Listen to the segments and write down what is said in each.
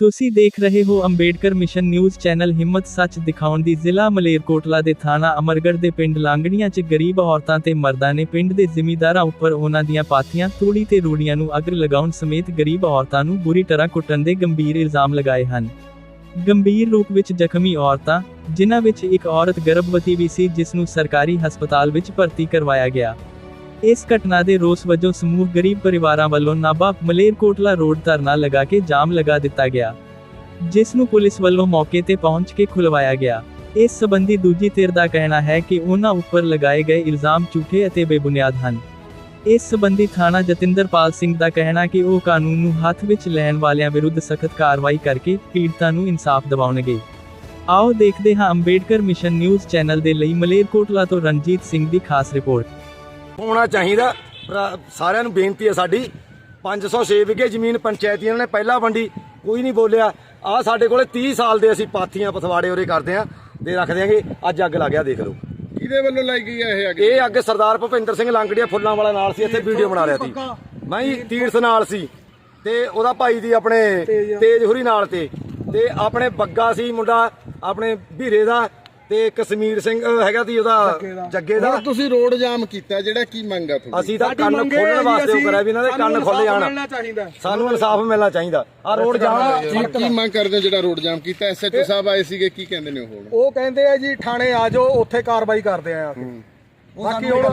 ਤੁਸੀਂ ਦੇਖ ਰਹੇ ਹੋ ਅੰਬੇਡਕਰ ਮਿਸ਼ਨ ਨਿਊਜ਼ ਚੈਨਲ ਹਿੰਮਤ ਸੱਚ ਦਿਖਾਉਣ ਦੀ ਜ਼ਿਲ੍ਹਾ ਮਲੇਰਕੋਟਲਾ ਦੇ ਥਾਣਾ ਅਮਰਗੜ੍ਹ ਦੇ ਪਿੰਡ ਲਾਂਗੜੀਆਂ 'ਚ ਗਰੀਬ ਔਰਤਾਂ ਤੇ ਮਰਦਾਂ ਨੇ ਪਿੰਡ ਦੇ ਜ਼ਿਮੀਂਦਾਰਾਂ ਉੱਪਰ ਉਹਨਾਂ ਦੀਆਂ ਪਾਥੀਆਂ, ਤੂੜੀ ਤੇ ਰੂੜੀਆਂ ਨੂੰ ਅੱਗ ਲਗਾਉਣ ਸਮੇਤ ਗਰੀਬ ਔਰਤਾਂ ਨੂੰ ਬੁਰੀ ਤਰ੍ਹਾਂ ਕੁੱਟਣ ਦੇ ਗੰਭੀਰ ਇਲਜ਼ਾਮ ਲਗਾਏ ਹਨ। ਗੰਭੀਰ ਰੂਪ ਵਿੱਚ ਜ਼ਖਮੀ ਔਰਤਾਂ, ਜਿਨ੍ਹਾਂ ਵਿੱਚ ਇੱਕ ਔਰਤ ਗਰਭਵਤੀ ਵੀ ਸੀ, ਜਿਸ ਨੂੰ ਸਰਕਾਰੀ ਹਸਪਤਾਲ ਵਿੱਚ ਭਰਤੀ ਕਰਵਾਇਆ ਗਿਆ। ਇਸ ਘਟਨਾ ਦੇ ਰੋਸ ਵਜੋਂ ਸਮੂਹ ਗਰੀਬ ਪਰਿਵਾਰਾਂ ਵੱਲੋਂ ਨਾਭਾ ਮਲੇਰਕੋਟਲਾ ਰੋਡ ਧਰਨਾ ਲਗਾ ਕੇ ਜਾਮ ਲਗਾ ਦਿੱਤਾ ਗਿਆ, ਜਿਸ ਨੂੰ ਪੁਲਿਸ ਵੱਲੋਂ ਮੌਕੇ ਤੇ ਪਹੁੰਚ ਕੇ ਖੁਲਵਾਇਆ ਗਿਆ। ਇਸ ਸੰਬੰਧੀ ਦੂਜੀ ਧਿਰ ਦਾ ਕਹਿਣਾ ਹੈ ਕਿ ਉਹਨਾਂ ਉੱਪਰ ਲਗਾਏ ਗਏ ਇਲਜ਼ਾਮ ਝੂਠੇ ਅਤੇ ਬੇਬੁਨਿਆਦ ਹਨ। ਇਸ ਸਬੰਧੀ ਥਾਣਾ ਜਤਿੰਦਰਪਾਲ ਸਿੰਘ ਦਾ ਕਹਿਣਾ ਕਿ ਉਹ ਕਾਨੂੰਨ ਨੂੰ ਹੱਥ ਵਿੱਚ ਲੈਣ ਵਾਲਿਆਂ ਵਿਰੁੱਧ ਸਖਤ ਕਾਰਵਾਈ ਕਰਕੇ ਪੀੜਤਾਂ ਨੂੰ ਇਨਸਾਫ ਦਿਵਾਉਣਗੇ। ਆਓ ਦੇਖਦੇ ਹਾਂ ਅੰਬੇਡਕਰ ਮਿਸ਼ਨ ਨਿਊਜ਼ ਚੈਨਲ ਦੇ ਲਈ ਮਲੇਰਕੋਟਲਾ ਤੋਂ ਰਣਜੀਤ ਸਿੰਘ ਦੀ ਖਾਸ ਰਿਪੋਰਟ। ਹੋਣਾ ਚਾਹੀਦਾ। ਸਾਰਿਆਂ ਨੂੰ ਬੇਨਤੀ ਹੈ ਸਾਡੀ 506 ਵਿਗੇ ਜ਼ਮੀਨ ਪੰਚਾਇਤੀ ਇਹਨਾਂ ਨੇ ਪਹਿਲਾਂ ਵੰਡੀ ਕੋਈ ਨਹੀਂ ਬੋਲਿਆ। ਆ ਸਾਡੇ ਕੋਲੇ 30 ਸਾਲ ਦੇ ਅਸੀਂ ਪਾਥੀਆਂ ਪਥਵਾੜੇ ਉਰੇ ਕਰਦੇ ਆ ਦੇ ਰੱਖ ਦਿਆਂਗੇ। ਅੱਜ ਅੱਗ ਲੱਗ ਗਿਆ ਦੇਖ ਲਓ। ਕਿਹਦੇ ਵੱਲੋਂ ਲਾਈ ਗਈ ਹੈ ਇਹ ਅੱਗ? ਇਹ ਅੱਗ ਸਰਦਾਰ ਭੁਪਿੰਦਰ ਸਿੰਘ ਲਾਂਗੜੀਆ ਫੁੱਲਾਂ ਵਾਲਾ ਨਾਲ ਸੀ ਇੱਥੇ ਵੀਡੀਓ ਬਣਾ ਰਿਹਾ ਸੀ। ਮੈਂ ਤੀਰਥ ਨਾਲ ਸੀ। ਤੇ ਉਹਦਾ ਭਾਈ ਦੀ ਆਪਣੇ ਤੇਜ ਹੁਰੀ ਨਾਲ ਤੇ। ਤੇ ਆਪਣੇ ਬੱਗਾ ਸੀ ਮੁੰਡਾ ਆਪਣੇ ਵੀਰੇ ਦਾ। ਤੇ ਕਸ਼ਮੀਰ ਸਿੰਘ ਅਹ ਹੈਗਾ ਸੀ ਉਹਦਾ ਜੱਗੇ ਦਾ। ਹੁਣ ਤੁਸੀਂ ਰੋਡ ਜਾਮ ਕੀਤਾ ਜਿਹੜਾ ਕੀ ਮੰਗ ਆ ਤੁਹਾਡੀ? ਅਸੀਂ ਤਾਂ ਕੰਨ ਖੋਲਣ ਵਾਸਤੇ ਉਹ ਕਰਿਆ ਵੀ ਇਹਨਾਂ ਦੇ ਕੰਨ ਖੁੱਲ ਜਾਣ। ਸਾਨੂੰ ਇਨਸਾਫ ਮਿਲਣਾ ਚਾਹੀਦਾ। ਆ ਰੋਡ ਜਾਣਾ ਕੀ ਕੀ ਮੰਗ ਕਰਦੇ ਹੋ ਜਿਹੜਾ ਰੋਡ ਜਾਮ ਕੀਤਾ? ਐਸਐਚਓ ਸਾਹਿਬ ਆਏ ਸੀਗੇ ਕੀ ਕਹਿੰਦੇ ਨੇ ਉਹ ਹੁਣ? ਉਹ ਕਹਿੰਦੇ ਆ ਜੀ ਥਾਣੇ ਆ ਜਾਓ ਉੱਥੇ ਕਾਰਵਾਈ ਕਰਦੇ ਆ ਬਾਕੀ ਹੁਣ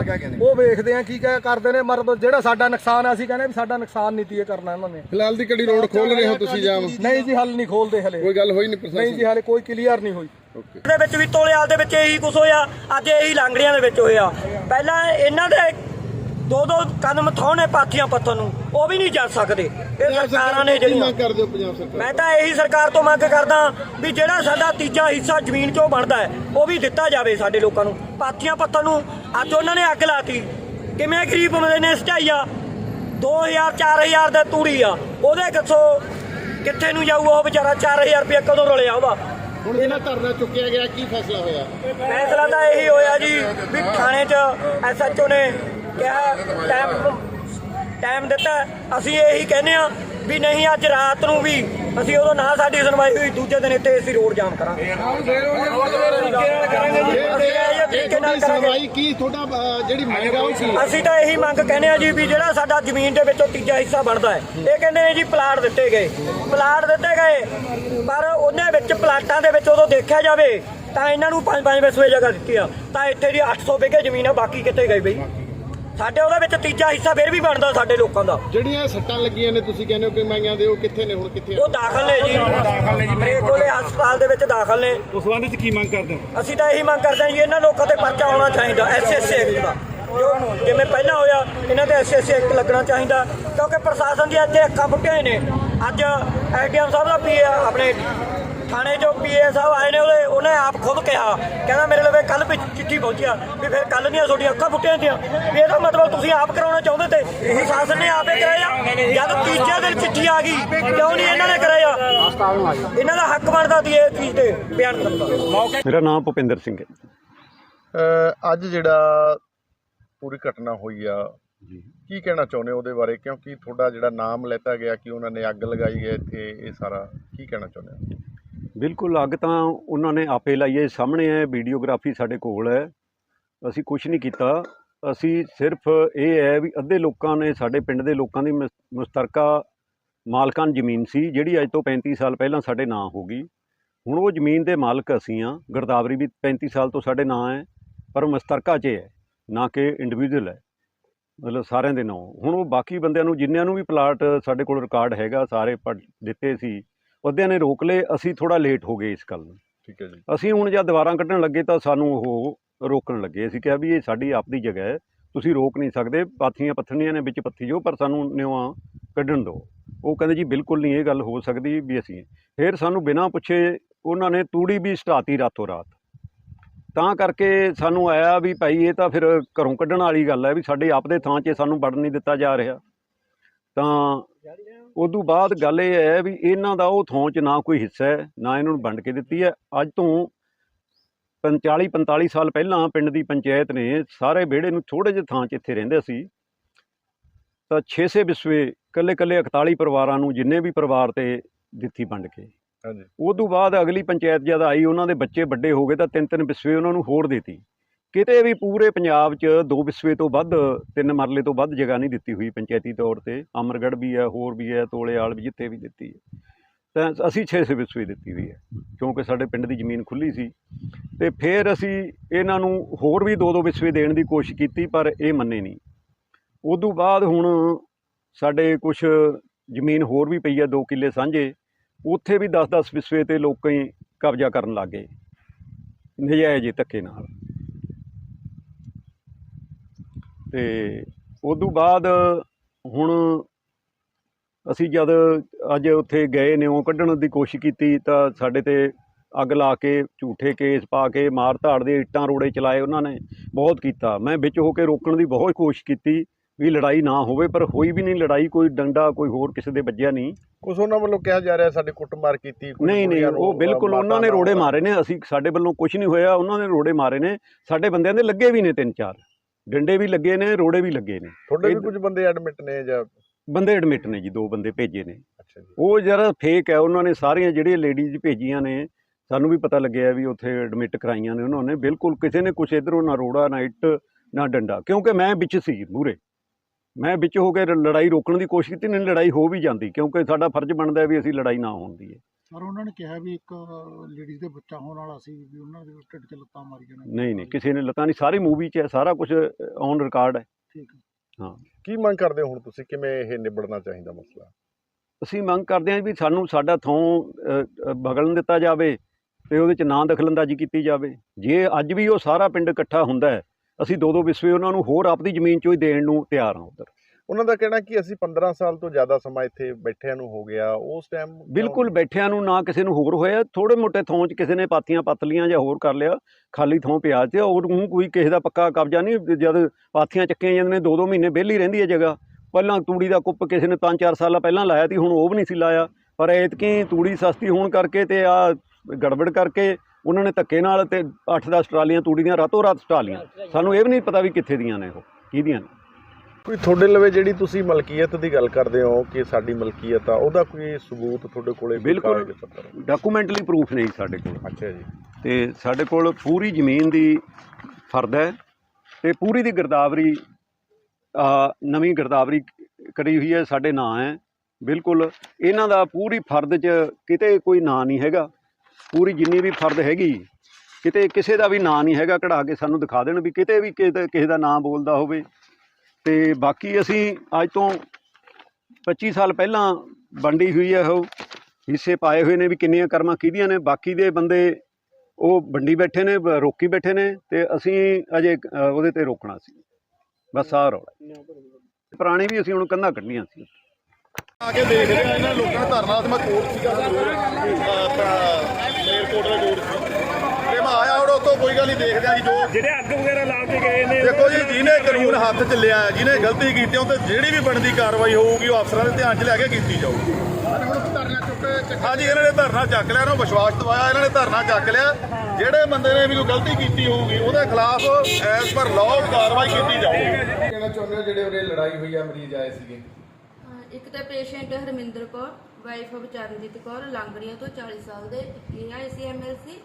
ਉਹ ਵੇਖਦੇ ਆ ਕੀ ਕਹਿ ਕਰਦੇ ਨੇ ਮਤਲਬ ਜਿਹੜਾ ਸਾਡਾ ਨੁਕਸਾਨ ਆ ਅਸੀਂ ਕਹਿੰਦੇ ਵੀ ਸਾਡਾ ਨੁਕਸਾਨ ਨਹੀਂ ਤੀਏ ਕਰਨਾ ਇਹਨਾਂ ਨੇ। ਫਿਲਹਾਲ ਦੀ ਕੜੀ ਰੋਡ ਖੋਲ ਰਹੇ ਹੋ ਤੁਸੀਂ ਜਾਮ ਨਹੀਂ ਜੀ ਹੱਲ ਨਹੀਂ ਖੋਲਦੇ ਹਲੇ। ਕੋਈ ਗੱਲ ਹੋਈ ਨਹੀਂ ਨਹੀਂ ਪ੍ਰਸ਼ਾਸਨ ਜੀ ਹਲੇ ਕੋਈ ਕਲੀਅਰ ਨਹੀਂ ਹੋਈ। ਓਕੇ। ਦੇ ਵਿੱਚ ਵੀ ਤੋਲਿਆਲ ਦੇ ਵਿੱਚ ਇਹੀ ਕੁਝ ਹੋਇਆ ਅੱਜ ਇਹੀ ਲਾਂਗੜੀਆਂ ਦੇ ਵਿੱਚ ਹੋਇਆ। ਪਹਿਲਾਂ ਇਹਨਾਂ ਦੇ ਦੋ ਦੋ ਕਦਮ ਥੋਣੇ ਪਾਥੀਆਂ ਪੱਥਰ ਨੂੰ ਉਹ ਵੀ ਨਹੀਂ ਜਾ ਸਕਦੇ। ਇਹ ਸਰਕਾਰਾਂ ਨੇ ਜਿਹੜੀਆਂ ਮੰਗ ਕਰਦੇ ਹੋ ਪੰਜਾਬ ਸਰਕਾਰ ਮੈਂ ਤਾਂ ਇਹੀ ਸਰਕਾਰ ਤੋਂ ਮੰਗ ਕਰਦਾ ਵੀ ਜਿਹੜਾ ਸਾਡਾ ਤੀਜਾ ਹਿੱਸਾ ਜ਼ਮੀਨ 'ਚੋਂ ਬਣਦਾ ਹੈ ਉਹ ਵੀ ਦਿੱਤਾ ਜਾਵੇ ਸਾਡੇ ਲੋਕਾਂ ਨੂੰ। ਪਾਥੀਆਂ ਪੱਥਰ ਨੂੰ ਅੱਜ ਉਹਨਾਂ ਨੇ ਅੱਗ ਲਾਤੀ। ਕਿਵੇਂ ਗਰੀਬ ਬੰਦੇ ਨੇ ਸਟਾਈਆ 2000 4000 ਦਾ ਤੂੜੀ ਆ। ਉਹਦੇ ਕਿੱਥੋਂ ਕਿੱਥੇ ਨੂੰ ਜਾਊ ਉਹ ਵਿਚਾਰਾ? 4000 ਰੁਪਏ ਕਦੋਂ ਰਲਿਆ ਉਹਦਾ? ਹੁਣ ਇਹਨਾਂ ਧਰਨਾ ਚੁੱਕਿਆ ਗਿਆ ਕੀ ਫੈਸਲਾ ਹੋਇਆ? ਫੈਸਲਾ ਤਾਂ ਇਹੀ ਹੋਇਆ ਜੀ ਵੀ ਥਾਣੇ 'ਚ ਐਸਐਚਓ ਨੇ ਕਿਹਾ ਟਾਈਮ ਟਾਈਮ ਦਿੱਤਾ। ਅਸੀਂ ਇਹੀ ਕਹਿੰਦੇ ਆ ਵੀ ਨਹੀਂ ਅੱਜ ਰਾਤ ਨੂੰ ਵੀ ਅਸੀਂ ਉਦੋਂ ਨਾ ਸਾਡੀ ਸੁਣਵਾਈ ਹੋਈ ਦੂਜੇ ਦਿਨ ਇੱਥੇ ਅਸੀਂ ਰੋਡ ਜਾਮ ਕਰਾਂਗੇ। ਅਸੀਂ ਇਹੋ ਜਿਹੇ ਇਹ ਤਰੀਕੇ ਨਾਲ ਤੁਹਾਡੀ ਕਰਾਂਗੇ। ਸੁਣਵਾਈ ਕੀ ਤੁਹਾਡਾ ਅਹ, ਜਿਹੜੀ ਮੰਗ ਆ ਉਹ ਕੀ? ਅਸੀਂ ਤਾਂ ਇਹੀ ਮੰਗ ਕਹਿੰਦੇ ਆ ਜੀ ਵੀ ਜਿਹੜਾ ਸਾਡਾ ਜ਼ਮੀਨ ਦੇ ਵਿੱਚੋਂ ਤੀਜਾ ਹਿੱਸਾ ਬਣਦਾ ਹੈ ਇਹ ਕਹਿੰਦੇ ਨੇ ਜੀ ਪਲਾਟ ਦਿੱਤੇ ਗਏ। ਪਲਾਟ ਦਿੱਤੇ ਗਏ ਪਰ ਉਹਨੇ ਵਿੱਚ ਪਲਾਟਾਂ ਦੇ ਵਿੱਚ ਉਦੋਂ ਦੇਖਿਆ ਜਾਵੇ ਤਾਂ ਇਹਨਾਂ ਨੂੰ ਪੰਜ ਪੰਜ ਵਿਸਵੇ ਜਗ੍ਹਾ ਦਿੱਤੀ ਆ। ਤਾਂ ਇੱਥੇ ਦੀ 800 ਵਿਗੇ ਜ਼ਮੀਨ ਆ ਬਾਕੀ ਕਿੱਥੇ ਗਈ ਬਈ? ਸਾਡੇ ਉਹਦੇ ਵਿੱਚ ਤੀਜਾ ਹਿੱਸਾ ਫਿਰ ਵੀ ਬਣਦਾ ਸਾਡੇ ਲੋਕਾਂ ਦਾ। ਜਿਹੜੀਆਂ ਸੱਟਾਂ ਲੱਗੀਆਂ ਨੇ ਤੁਸੀਂ ਕਹਿੰਦੇ ਹੋ ਕਿ ਮਾਈਆਂ ਦੇ ਉਹ ਕਿੱਥੇ ਨੇ ਹੁਣ ਕਿੱਥੇ ਆ? ਉਹ ਦਾਖਲ ਨੇ ਜੀ। ਮੇਰੇ ਕੋਲੇ। ਹਸਪਤਾਲ ਦੇ ਵਿੱਚ ਦਾਖਲ ਨੇ। ਉਸ ਸੰਬੰਧ ਵਿੱਚ ਕੀ ਮੰਗ ਕਰਦੇ ਹੋ? ਅਸੀਂ ਤਾਂ ਇਹੀ ਮੰਗ ਕਰਦੇ ਹਾਂ ਜੀ ਇਹਨਾਂ ਲੋਕਾਂ ਤੇ ਪਰਚਾ ਹੋਣਾ ਚਾਹੀਦਾ ਐਸਐਸਸੀ ਐਕਟ ਦਾ। ਜੋ ਜਿਵੇਂ ਪਹਿਲਾਂ ਹੋਇਆ ਇਹਨਾਂ ਤੇ ਐਸਐਸਸੀ ਐਕਟ ਲੱਗਣਾ ਚਾਹੀਦਾ ਕਿਉਂਕਿ ਪ੍ਰਸ਼ਾਸਨ ਦੀ ਇੱਥੇ ਅੱਖਾਂ ਫੁੱਟੀਆਂ ਹੀ ਨੇ। ਅੱਜ ਐਡੀਐਮ ਸਾਹਿਬ ਦਾ ਪੀਏ ਆਪਣੇ ਥਾਣੇ ਜੋ ਪੀਏ ਸਾਹਿਬ ਆਏ ਨੇ ਉਹਦੇ ਉਹਨੇ ਆਪ ਖੁਦ ਕਿਹਾ ਕਹਿੰਦਾ ਮੇਰੇ ਲਵੇ ਕੱਲ ਵੀ ਚਿੱਠੀ ਪਹੁੰਚਿਆ ਵੀ ਫਿਰ ਕੱਲ ਦੀਆਂ ਤੁਹਾਡੀਆਂ ਅੱਖਾਂ ਫੁੱਟੀਆਂ ਤੀਆਂ ਵੀ ਇਹਦਾ ਮਤਲਬ ਤੁਸੀਂ ਆਪ ਕਰਾਉਣਾ ਚਾਹੁੰਦੇ ਤੇ ਪ੍ਰਸ਼ਾਸਨ ਨੇ ਆਪੇ ਕਰਾਇਆ। ਜਦ ਤੀਜੇ ਦਿਨ ਚਿੱਠੀ ਆ ਗਈ ਕਿਉਂ ਨਹੀਂ ਇਹਨਾਂ ਨੇ ਕਰਾਇਆ? ਇਹਨਾਂ ਦਾ ਹੱਕ ਬਣਦਾ ਸੀ ਇਹ ਚੀਜ਼ ਤੇ ਬਿਆਨ ਕਰਨ ਦਾ। ਮੇਰਾ ਨਾਮ ਭੁਪਿੰਦਰ ਸਿੰਘ ਹੈ। ਅੱਜ ਜਿਹੜਾ ਪੂਰੀ ਘਟਨਾ ਹੋਈ ਆ ਕੀ ਕਹਿਣਾ ਚਾਹੁੰਦੇ ਹੋ ਉਹਦੇ ਬਾਰੇ? ਕਿਉਂਕਿ ਤੁਹਾਡਾ ਜਿਹੜਾ ਨਾਮ ਲੈਤਾ ਗਿਆ ਕਿ ਉਹਨਾਂ ਨੇ ਅੱਗ ਲਗਾਈ ਹੈ ਇੱਥੇ ਇਹ ਸਾਰਾ ਕੀ ਕਹਿਣਾ ਚਾਹੁੰਦੇ ਹੋ? ਬਿਲਕੁਲ, ਅੱਗ ਤਾਂ ਉਹਨਾਂ ਨੇ ਆਪੇ ਲਾਈ ਹੈ, ਸਾਹਮਣੇ ਹੈ, ਵੀਡੀਓਗ੍ਰਾਫੀ ਸਾਡੇ ਕੋਲ ਹੈ। ਅਸੀਂ ਕੁਝ ਨਹੀਂ ਕੀਤਾ। ਅਸੀਂ ਸਿਰਫ ਇਹ ਹੈ ਵੀ ਅੱਧੇ ਲੋਕਾਂ ਨੇ, ਸਾਡੇ ਪਿੰਡ ਦੇ ਲੋਕਾਂ ਦੀ ਮੁਸ- ਮੁਸ਼ਤਰਕਾ ਮਾਲਕਾਨ ਜ਼ਮੀਨ ਸੀ, ਜਿਹੜੀ ਅੱਜ ਤੋਂ 35 ਸਾਲ ਪਹਿਲਾਂ ਸਾਡੇ ਨਾਂ ਹੋ ਗਈ। ਹੁਣ ਉਹ ਜ਼ਮੀਨ ਦੇ ਮਾਲਕ ਅਸੀਂ ਆ ਗਰਦਾਵਰੀ ਵੀ 35 ਸਾਲ ਤੋਂ ਸਾਡੇ ਨਾਂ ਹੈ, ਪਰ ਮੁਸ਼ਤਰਕਾ 'ਚ ਹੈ, ਨਾ ਕਿ ਇੰਡੀਵਿਜੂਅਲ ਹੈ। ਮਤਲਬ ਸਾਰਿਆਂ ਦੇ ਨਾਂ। ਹੁਣ ਉਹ ਬਾਕੀ ਬੰਦਿਆਂ ਨੂੰ, ਜਿੰਨਿਆਂ ਨੂੰ ਵੀ ਪਲਾਟ ਸਾਡੇ ਕੋਲ ਰਿਕਾਰਡ ਹੈਗਾ, ਸਾਰੇ ਪੜ੍ਹ ਦਿੱਤੇ ਸੀ। ਉਹਦਿਆਂ ਨੇ ਰੋਕ ਲਏ ਅਸੀਂ ਥੋੜਾ ਲੇਟ ਹੋ ਗਏ ਇਸ ਗੱਲ ਨੂੰ। ਠੀਕ ਹੈ ਜੀ। ਅਸੀਂ ਹੁਣ ਜਦ ਦੀਵਾਰਾਂ ਕੱਢਣ ਲੱਗੇ ਤਾਂ ਸਾਨੂੰ ਉਹ ਰੋਕਣ ਲੱਗੇ। ਅਸੀਂ ਕਿਹਾ ਵੀ ਇਹ ਸਾਡੀ ਆਪਦੀ ਜਗ੍ਹਾ ਹੈ ਤੁਸੀਂ ਰੋਕ ਨਹੀਂ ਸਕਦੇ ਪਾਥੀਆਂ ਪੱਥਣੀਆਂ ਨੇ ਵਿੱਚ ਪੱਥੀ ਜੋ ਪਰ ਸਾਨੂੰ ਨਿਵਾ ਕੱਢਣ ਦਿਓ। ਉਹ ਕਹਿੰਦੇ ਜੀ ਬਿਲਕੁਲ ਨਹੀਂ ਇਹ ਗੱਲ ਹੋ ਸਕਦੀ ਵੀ ਅਸੀਂ ਫਿਰ ਸਾਨੂੰ ਬਿਨਾਂ ਪੁੱਛੇ ਉਹਨਾਂ ਨੇ ਤੂੜੀ ਵੀ ਸਟਾਤੀ ਰਾਤੋਂ ਰਾਤ। ਤਾਂ ਕਰਕੇ ਸਾਨੂੰ ਆਇਆ ਵੀ ਭਾਈ ਇਹ ਤਾਂ ਫਿਰ ਘਰੋਂ ਕੱਢਣ ਵਾਲੀ ਗੱਲ ਹੈ ਵੀ ਸਾਡੇ ਆਪਦੇ ਥਾਂ 'ਚ ਸਾਨੂੰ ਵੜਨ ਨਹੀਂ ਦਿੱਤਾ ਜਾ ਰਿਹਾ। ਤਾਂ ਉਦੋਂ ਬਾਅਦ ਗੱਲ ਇਹ ਹੈ ਵੀ ਇਹਨਾਂ ਦਾ ਉਹ ਥਾਂ 'ਚ ਨਾ ਕੋਈ ਹਿੱਸਾ ਹੈ ਨਾ ਇਹਨਾਂ ਨੂੰ ਵੰਡ ਕੇ ਦਿੱਤੀ ਹੈ। ਅੱਜ ਤੋਂ 45 45 ਸਾਲ ਪਹਿਲਾਂ ਪਿੰਡ ਦੀ ਪੰਚਾਇਤ ਨੇ ਸਾਰੇ ਵਿਹੜੇ ਨੂੰ ਥੋੜੇ ਜਿਹੇ ਥਾਂ 'ਚ ਇੱਥੇ ਰਹਿੰਦੇ ਸੀ। ਤਾਂ 600 ਵਿਸਵੇ ਕੱਲੇ ਕੱਲੇ 41 ਪਰਿਵਾਰਾਂ ਨੂੰ ਜਿੰਨੇ ਵੀ ਪਰਿਵਾਰ ਤੇ ਦਿੱਤੀ ਵੰਡ ਕੇ। ਹਾਂਜੀ। ਉਦੋਂ ਬਾਅਦ ਅਗਲੀ ਪੰਚਾਇਤ ਜਦ ਆਈ ਉਹਨਾਂ ਦੇ ਬੱਚੇ ਵੱਡੇ ਹੋ ਗਏ ਤਾਂ ਤਿੰਨ ਤਿੰਨ ਵਿਸਵੇ ਉਹਨਾਂ ਨੂੰ ਹੋਰ ਦਿੱਤੀ। ਕਿਤੇ ਵੀ ਪੂਰੇ ਪੰਜਾਬ 'ਚ ਦੋ ਵਿਸਵੇ ਤੋਂ ਵੱਧ, ਤਿੰਨ ਮਰਲੇ ਤੋਂ ਵੱਧ ਜਗ੍ਹਾ ਨਹੀਂ ਦਿੱਤੀ ਹੋਈ ਪੰਚਾਇਤੀ ਤੌਰ ਤੇ। ਅਮਰਗੜ੍ਹ ਵੀ ਹੈ, ਹੋਰ ਵੀ ਹੈ, ਤੋਲੇਆਲ ਵੀ ਜਿੱਥੇ ਵੀ ਦਿੱਤੀ ਹੈ। ਤਾਂ ਅਸੀਂ 600 ਵਿਸਵੇ ਦਿੱਤੀ ਹੋਈ ਹੈ, ਕਿਉਂਕਿ ਸਾਡੇ ਪਿੰਡ ਦੀ ਜ਼ਮੀਨ ਖੁੱਲੀ ਸੀ। ਤੇ ਫਿਰ ਅਸੀਂ ਇਹਨਾਂ ਨੂੰ ਹੋਰ ਵੀ ਦੋ ਦੋ ਵਿਸਵੇ ਦੇਣ ਦੀ ਕੋਸ਼ਿਸ਼ ਕੀਤੀ, ਪਰ ਇਹ ਮੰਨੇ ਨਹੀਂ। ਉਦੋਂ ਬਾਅਦ ਹੁਣ ਸਾਡੇ ਕੁਝ ਜ਼ਮੀਨ ਹੋਰ ਵੀ ਪਈ ਹੈ 2 ਕਿੱਲੇ ਸਾਂਝੇ, ਉੱਥੇ ਵੀ 10-10 ਵਿਸਵੇ ਤੇ ਲੋਕਾਂ ਹੀ ਕਬਜ਼ਾ ਕਰਨ ਲੱਗ ਗਏ, ਨਜਾਇਜ਼ ਧੱਕੇ ਨਾਲ। ਤੇ ਉਦੋਂ ਬਾਅਦ ਹੁਣ ਅਸੀਂ ਜਦ ਅੱਜ ਉੱਥੇ ਗਏ ਨੇ ਉਹ ਕੱਢਣ ਦੀ ਕੋਸ਼ਿਸ਼ ਕੀਤੀ ਤਾਂ ਸਾਡੇ ਤੇ ਅੱਗ ਲਾ ਕੇ ਝੂਠੇ ਕੇਸ ਪਾ ਕੇ ਮਾਰ ਧਾੜ ਦੇ ਇੱਟਾਂ ਰੋੜੇ ਚਲਾਏ ਉਹਨਾਂ ਨੇ ਬਹੁਤ ਕੀਤਾ। ਮੈਂ ਵਿੱਚ ਹੋ ਕੇ ਰੋਕਣ ਦੀ ਬਹੁਤ ਕੋਸ਼ਿਸ਼ ਕੀਤੀ ਵੀ ਲੜਾਈ ਨਾ ਹੋਵੇ ਪਰ ਹੋਈ ਵੀ ਨਹੀਂ ਲੜਾਈ ਕੋਈ ਡੰਡਾ ਕੋਈ ਹੋਰ ਕਿਸੇ ਦੇ ਵੱਜਿਆ ਨਹੀਂ। ਕੁਝ ਉਹਨਾਂ ਵੱਲੋਂ ਕਿਹਾ ਜਾ ਰਿਹਾ ਸਾਡੇ ਕੁੱਟਮਾਰ ਕੀਤੀ ਨਹੀਂ ਨਹੀਂ ਉਹ ਬਿਲਕੁਲ ਉਹਨਾਂ ਨੇ ਰੋੜੇ ਮਾਰੇ ਨੇ ਅਸੀਂ ਸਾਡੇ ਵੱਲੋਂ ਕੁਝ ਨਹੀਂ ਹੋਇਆ ਉਹਨਾਂ ਨੇ ਰੋੜੇ ਮਾਰੇ ਨੇ ਸਾਡੇ ਬੰਦਿਆਂ ਦੇ ਲੱਗੇ ਵੀ ਨੇ ਤਿੰਨ ਚਾਰ। ਡੰਡੇ ਵੀ ਲੱਗੇ ਨੇ ਰੋੜੇ ਵੀ ਲੱਗੇ ਨੇ। ਤੁਹਾਡੇ ਵੀ ਕੁਝ ਬੰਦੇ ਐਡਮਿਟ ਨੇ ਜਾਂ ਬੰਦੇ ਐਡਮਿਟ ਨੇ ਜੀ ਦੋ ਬੰਦੇ ਭੇਜੇ ਨੇ। ਅੱਛਾ ਜੀ। ਉਹ ਜਿਹੜਾ ਫੇਕ ਹੈ ਉਹਨਾਂ ਨੇ ਸਾਰੀਆਂ ਜਿਹੜੀਆਂ ਲੇਡੀਜ਼ ਭੇਜੀਆਂ ਨੇ ਸਾਨੂੰ ਵੀ ਪਤਾ ਲੱਗਿਆ ਵੀ ਉੱਥੇ ਐਡਮਿਟ ਕਰਾਈਆਂ ਨੇ ਉਹਨਾਂ ਨੇ। ਬਿਲਕੁਲ ਕਿਸੇ ਨੇ ਕੁਛ ਇਧਰੋਂ ਨਾ ਰੋੜਾ ਨਾ ਇੱਟ ਨਾ ਡੰਡਾ ਕਿਉਂਕਿ ਮੈਂ ਵਿੱਚ ਸੀ ਮੂਰੇ ਮੈਂ ਵਿੱਚ ਹੋ ਕੇ ਲੜਾਈ ਰੋਕਣ ਦੀ ਕੋਸ਼ਿਸ਼ ਕੀਤੀ ਨਹੀਂ ਲੜਾਈ ਹੋ ਵੀ ਜਾਂਦੀ ਕਿਉਂਕਿ ਸਾਡਾ ਫਰਜ਼ ਬਣਦਾ ਹੈ ਵੀ ਅਸੀਂ ਲੜਾਈ ਨਾ ਹੋਣ ਦੀ। ਪਰ ਉਹਨਾਂ ਨੇ ਕਿਹਾ ਵੀ ਇੱਕ ਲੇਡੀਜ਼ ਦੇ ਬੱਚਾ ਹੋਣ ਵਾਲਾ ਸੀ ਵੀ ਉਹਨਾਂ ਦੇ ਢਿੱਡ 'ਚ ਲੱਤਾਂ ਮਾਰੀਆਂ ਨੇ। ਨਹੀਂ ਨਹੀਂ ਕਿਸੇ ਨੇ ਲੱਤਾਂ ਨਹੀਂ ਸਾਰੀ ਮੂਵੀ 'ਚ ਹੈ ਸਾਰਾ ਕੁਝ ਔਨ ਰਿਕਾਰਡ ਹੈ। ਠੀਕ ਹੈ। ਹਾਂ। ਕੀ ਮੰਗ ਕਰਦੇ ਹੋ ਹੁਣ ਤੁਸੀਂ? ਕਿਵੇਂ ਇਹ ਨਿਬੜਨਾ ਚਾਹੀਦਾ ਮਸਲਾ? ਅਸੀਂ ਮੰਗ ਕਰਦੇ ਹਾਂ ਵੀ ਸਾਨੂੰ ਸਾਡਾ ਥੋਂ ਬਗਲਣ ਦਿੱਤਾ ਜਾਵੇ ਤੇ ਉਹਦੇ ਚ ਨਾਂ ਦਖਲਅੰਦਾਜ਼ੀ ਕੀਤੀ ਜਾਵੇ। ਜੇ ਅੱਜ ਵੀ ਉਹ ਸਾਰਾ ਪਿੰਡ ਇਕੱਠਾ ਹੁੰਦਾ ਹੈ ਅਸੀਂ ਦੋ ਦੋ ਵਿਸਵੇ ਉਹਨਾਂ ਨੂੰ ਹੋਰ ਆਪਦੀ ਜ਼ਮੀਨ ਚੋਂ ਹੀ ਦੇਣ ਨੂੰ ਤਿਆਰ ਹਾਂ ਉਧਰ। ਉਹਨਾਂ ਦਾ ਕਹਿਣਾ ਕਿ ਅਸੀਂ 15 ਸਾਲ ਤੋਂ ਜ਼ਿਆਦਾ ਸਮਾਂ ਇੱਥੇ ਬੈਠਿਆਂ ਨੂੰ ਹੋ ਗਿਆ ਉਸ ਟਾਈਮ ਬਿਲਕੁਲ ਬੈਠਿਆਂ ਨੂੰ ਨਾ ਕਿਸੇ ਨੂੰ ਹੋਰ ਹੋਇਆ ਥੋੜੇ ਮੋਟੇ ਥੋਂ ਚ ਕਿਸੇ ਨੇ ਪਾਤੀਆਂ ਪੱਤ ਲੀਆਂ ਜਾਂ ਹੋਰ ਕਰ ਲਿਆ ਖਾਲੀ ਥੋਂ ਪਿਆ ਤੇ ਉਹਨੂੰ ਕੋਈ ਕਿਸੇ ਦਾ ਪੱਕਾ ਕਬਜ਼ਾ ਨਹੀਂ ਜਦ ਪਾਥੀਆਂ ਚੱਕੀਆਂ ਜਾਂਦੀਆਂ ਨੇ ਦੋ ਦੋ ਮਹੀਨੇ ਵਿਹਲੀ ਰਹਿੰਦੀ ਹੈ ਜਗ੍ਹਾ। ਪਹਿਲਾਂ ਤੂੜੀ ਦਾ ਕੁੱਪ ਕਿਸੇ ਨੇ 5-4 ਸਾਲਾਂ ਪਹਿਲਾਂ ਲਾਇਆ ਸੀ ਹੁਣ ਉਹ ਵੀ ਨਹੀਂ ਸੀ ਲਾਇਆ। ਪਰ ਐਤਕੀ ਤੂੜੀ ਸਸਤੀ ਹੋਣ ਕਰਕੇ ਤੇ ਆ ਗੜਬੜ ਕਰਕੇ ਉਹਨਾਂ ਨੇ ਧੱਕੇ ਨਾਲ ਤੇ 8-10 ਟਰਾਲੀਆਂ ਤੂੜੀ ਦੀਆਂ ਰਾਤੋਂ ਰਾਤ ਸਟਾ ਲੀਆਂ ਸਾਨੂੰ ਇਹ ਵੀ ਨਹੀਂ ਪਤਾ ਵੀ ਕਿੱਥੇ ਦੀਆਂ ਨੇ ਉਹ ਕਿਹਦੀਆਂ ਨੇ। ਕੋਈ ਤੁਹਾਡੇ ਲਵੇ ਜਿਹੜੀ ਤੁਸੀਂ ਮਲਕੀਅਤ ਦੀ ਗੱਲ ਕਰਦੇ ਹੋ ਕਿ ਸਾਡੀ ਮਲਕੀਅਤ ਆ ਉਹਦਾ ਕੋਈ ਸਬੂਤ ਤੁਹਾਡੇ ਕੋਲੇ ਕੋਈ ਬਿਲਕੁਲ। ਕਾਗਜ਼ ਪੱਤਰ? ਡਾਕੂਮੈਂਟਲੀ ਪ੍ਰੂਫ ਨਹੀਂ ਸਾਡੇ ਕੋਲ ਅੱਛਾ ਜੀ ਤੇ ਸਾਡੇ ਕੋਲ ਪੂਰੀ ਜ਼ਮੀਨ ਦੀ ਫਰਦ ਹੈ ਤੇ ਪੂਰੀ ਦੀ ਗਿਰਦਾਵਰੀ ਆ ਨਵੀਂ ਗਿਰਦਾਵਰੀ ਕਰੀ ਹੋਈ ਹੈ ਸਾਡੇ ਨਾਂ ਹੈ ਬਿਲਕੁਲ ਇਹਨਾਂ ਦਾ ਪੂਰੀ ਫਰਦ 'ਚ ਕਿਤੇ ਕੋਈ ਨਾਂ ਨਹੀਂ ਹੈਗਾ ਪੂਰੀ ਜਿੰਨੀ ਵੀ ਫਰਦ ਹੈਗੀ ਕਿਤੇ ਕਿਸੇ ਦਾ ਵੀ ਨਾਂ ਨਹੀਂ ਹੈਗਾ ਕਢਾ ਕੇ ਸਾਨੂੰ ਦਿਖਾ ਦੇਣ ਵੀ ਕਿਤੇ ਵੀ ਦਾ- ਕਿਸੇ ਦਾ ਨਾਂ ਬੋਲਦਾ ਹੋਵੇ ਤੇ ਬਾਕੀ ਅਸੀਂ ਅੱਜ ਤੋਂ 25 ਸਾਲ ਪਹਿਲਾਂ ਵੰਡੀ ਹੋਈ ਹੈ ਉਹ, ਹਿੱਸੇ ਪਾਏ ਹੋਏ ਨੇ ਵੀ ਕਿੰਨੀਆਂ ਕਰਮਾਂ ਕਿਹਦੀਆਂ ਨੇ, ਬਾਕੀ ਦੇ ਬੰਦੇ ਉਹ ਵੰਡੀ ਬੈਠੇ ਨੇ ਰੋਕੀ ਬੈਠੇ ਨੇ ਤੇ ਅਸੀਂ ਅਜੇ ਉਹਦੇ ਤੇ ਰੋਕਣਾ ਸੀ। ਬਸ ਆਹ ਰੌਲਾ ਪੁਰਾਣੀ ਵੀ ਅਸੀਂ ਹੁਣ ਕੰਧਾਂ ਕੱਢੀਆਂ ਸੀ। ਆ ਕੇ ਦੇਖ ਰਿਹਾ ਇਹਨਾਂ ਲੋਕਾਂ ਦਾ ਧਰਨਾ ਕੋਰਟ ਸੀਗਾ। ਮੇਰਕੋਟ ਦਾ ਕੋਰਟ ਸੀ ਤੇ ਮੈਂ ਆਇਆ ਹੁਣ ਉੱਥੋਂ ਕੋਈ ਗੱਲ ਨਹੀਂ ਦੇਖਦੇ ਆ ਜੀ ਜੋ ਜਿਹੜੇ ਅੱਗ ਵਗੈਰਾ ਲਾ ਕੇ ਗਏ ਨੇ ਦੇਖੋ ਜੀ ਜਿਹਨੇ ਕਾਨੂੰਨ ਹੱਥ ਚ ਲਿਆ ਹੈ, ਜਿਹਨੇ ਗਲਤੀ ਕੀਤੀ ਉਹ ਤੇ ਜਿਹੜੀ ਵੀ ਬਣਦੀ ਕਾਰਵਾਈ ਹੋਊਗੀ ਉਹ ਅਫਸਰਾਂ ਦੇ ਧਿਆਨ 'ਚ ਲੈ ਕੇ ਕੀਤੀ ਜਾਊਗੀ। ਹਾਂਜੀ ਇਹਨਾਂ ਨੇ ਧਰਨਾ ਚੱਕ ਲਿਆ ਇਹਨਾਂ ਨੂੰ ਵਿਸ਼ਵਾਸ ਦਿਵਾਇਆ ਇਹਨਾਂ ਨੇ ਧਰਨਾ ਚੱਕ ਲਿਆ। ਜਿਹੜੇ ਬੰਦੇ ਨੇ ਵੀ ਕੋਈ ਗਲਤੀ ਕੀਤੀ ਹੋਊਗੀ ਉਹਦੇ ਖਿਲਾਫ ਐਸ ਪਰ ਲਾਅ ਕਾਰਵਾਈ ਕੀਤੀ ਜਾਊਗੀ। ਕਹਿਣਾ ਚਾਹੁੰਦੇ ਜਿਹੜੇ ਉਹਨੇ ਲੜਾਈ ਹੋਈ ਆ ਮਰੀਜ਼ ਆਏ ਸੀਗੇ? ਇੱਕ ਤਾਂ patient Harminder Kaur wife of Charanjit Kaur Langrian ਤੋਂ 40 ਸਾਲ ਦੇ ਇਹ ਆਈ ਸੀ। ਐਮਐਲਸੀ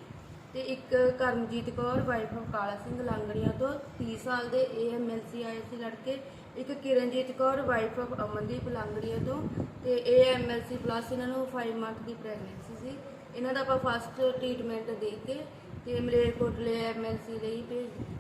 ਤੇ ਇੱਕ ਕਰਮਜੀਤ ਕੌਰ, ਵਾਈਫ ਆਫ ਕਾਲਾ ਸਿੰਘ ਲਾਂਗੜੀਆਂ ਤੋਂ 30 ਸਾਲ ਦੇ ਏਐਮਐਲਸੀ ਆਏ ਸੀ ਲੜਕੇ। ਇੱਕ ਕਿਰਨਜੀਤ ਕੌਰ, ਵਾਈਫ ਆਫ ਅਮਨਦੀਪ ਲਾਂਗੜੀਆਂ ਤੋਂ ਤੇ ਏਐਮਐਲਸੀ ਪਲੱਸ ਇਹਨਾਂ ਨੂੰ 5 ਮੰਥ ਦੀ ਪ੍ਰੈਗਨੈਂਸੀ ਸੀ। ਇਹਨਾਂ ਦਾ ਆਪਾਂ ਫਸਟ ਟ੍ਰੀਟਮੈਂਟ ਦੇ ਕੇ ਤੇ ਮਲੇਰਕੋਟਲੇ ਐਮਐਲਸੀ ਲਈ ਭੇਜ